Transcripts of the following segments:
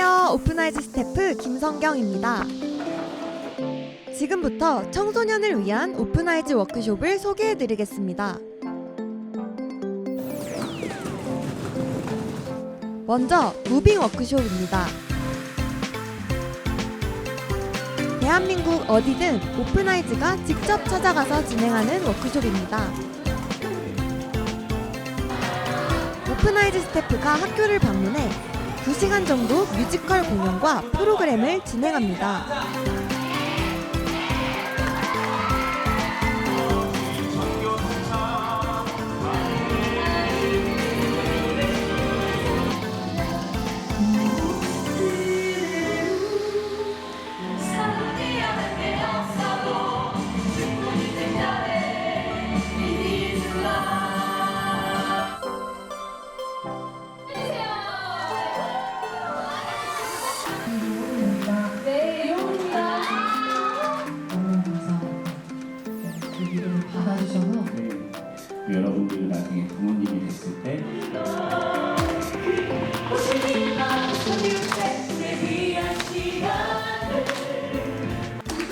안녕하세요. 오픈아이즈 스태프 김성경입니다. 지금부터 청소년을 위한 오픈아이즈 워크숍을 소개해 드리겠습니다. 먼저 무빙 워크숍입니다. 대한민국 어디든 오픈아이즈가 직접 찾아가서 진행하는 워크숍입니다. 오픈아이즈 스태프가 학교를 방문해 2시간 정도 뮤지컬 공연과 프로그램을 진행합니다. 받아주셔서 네, 여러분들 나중에 부모님이 됐을 때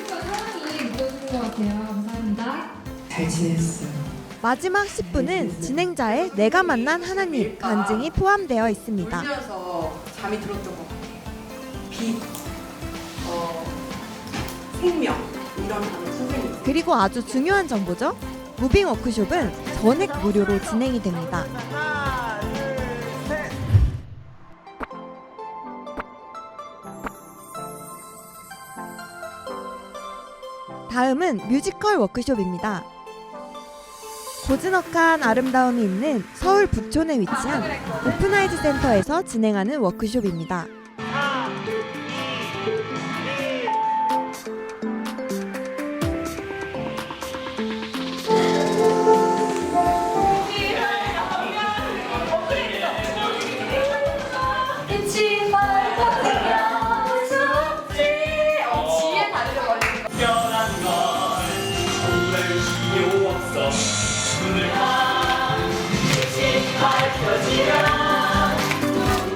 사랑이 묻어주는 것 같아요. 감사합니다. 잘 지냈어요. 마지막 10분은 진행자의 내가 만난 하나님 간증이 포함되어 있습니다. 울면서 잠이 들었던 것 같아요. 빛, 어, 생명 그리고 아주 중요한 정보죠. 무빙 워크숍은 전액 무료로 진행이 됩니다. 다음은 뮤지컬 워크숍입니다. 고즈넉한 아름다움이 있는 서울 북촌에 위치한 오픈아이즈 센터에서 진행하는 워크숍입니다.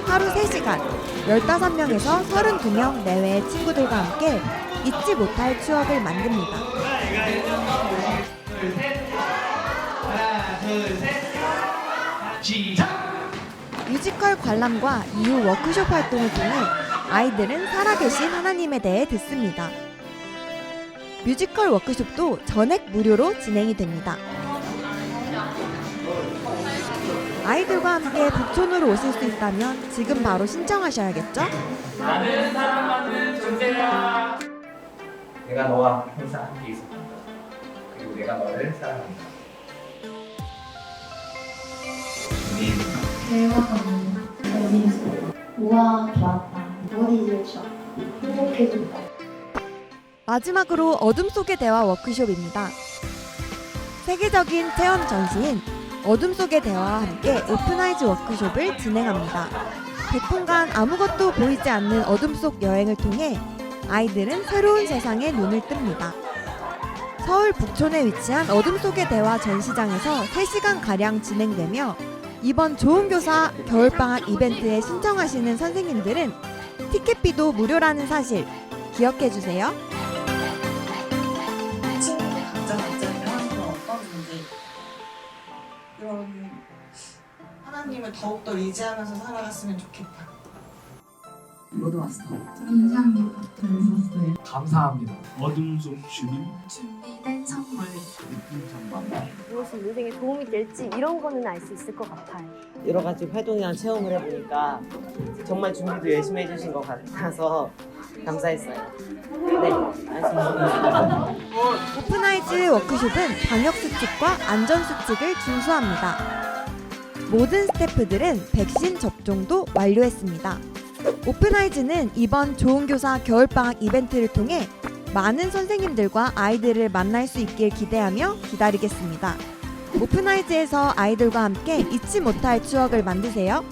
하루 3시간 15명에서 32명 내외의 친구들과 함께 잊지 못할 추억을 만듭니다. 뮤지컬 관람과 이후 워크숍 활동을 통해 아이들은 살아계신 하나님에 대해 듣습니다. 뮤지컬 워크숍도 전액 무료로 진행이 됩니다. 아이들과 함께 북촌으로 오실 수 있다면 지금 바로 신청하셔야겠죠? 내가 너와 항상 함께 있었단다. 그리고 내가 너를 사랑한다. 대화가 어디서 우와 좋았다 어디 제일 좋아 행복해진다 마지막으로 어둠 속의 대화 워크숍입니다. 세계적인 체험 전시인 어둠 속의 대화와 함께 오픈아이즈 워크숍을 진행합니다. 100분간 아무것도 보이지 않는 어둠 속 여행을 통해 아이들은 새로운 세상에 눈을 뜹니다. 서울 북촌에 위치한 어둠 속의 대화 전시장에서 3시간 가량 진행되며 이번 좋은 교사 겨울방학 이벤트에 신청하시는 선생님들은 티켓비도 무료라는 사실 기억해 주세요. 하나님을 더욱더 의지하면서 살아갔으면 좋겠다. 인상 깊었어요. 감사합니다. 어둠 속 주님 준비된 선물. 무엇이 인생에 도움이 될지 이런 거는 알 수 있을 것 같아요. 여러 가지 활동이나 체험을 해보니까 정말 준비도 열심히 해주신 것 같아서 감사했어요. 네, 알겠습니다. 오픈아이즈 워크숍은 방역 수칙과 안전 수칙을 준수합니다. 모든 스태프들은 백신 접종도 완료했습니다. 오픈아이즈는 이번 좋은 교사 겨울방학 이벤트를 통해 많은 선생님들과 아이들을 만날 수 있길 기대하며 기다리겠습니다. 오픈아이즈에서 아이들과 함께 잊지 못할 추억을 만드세요.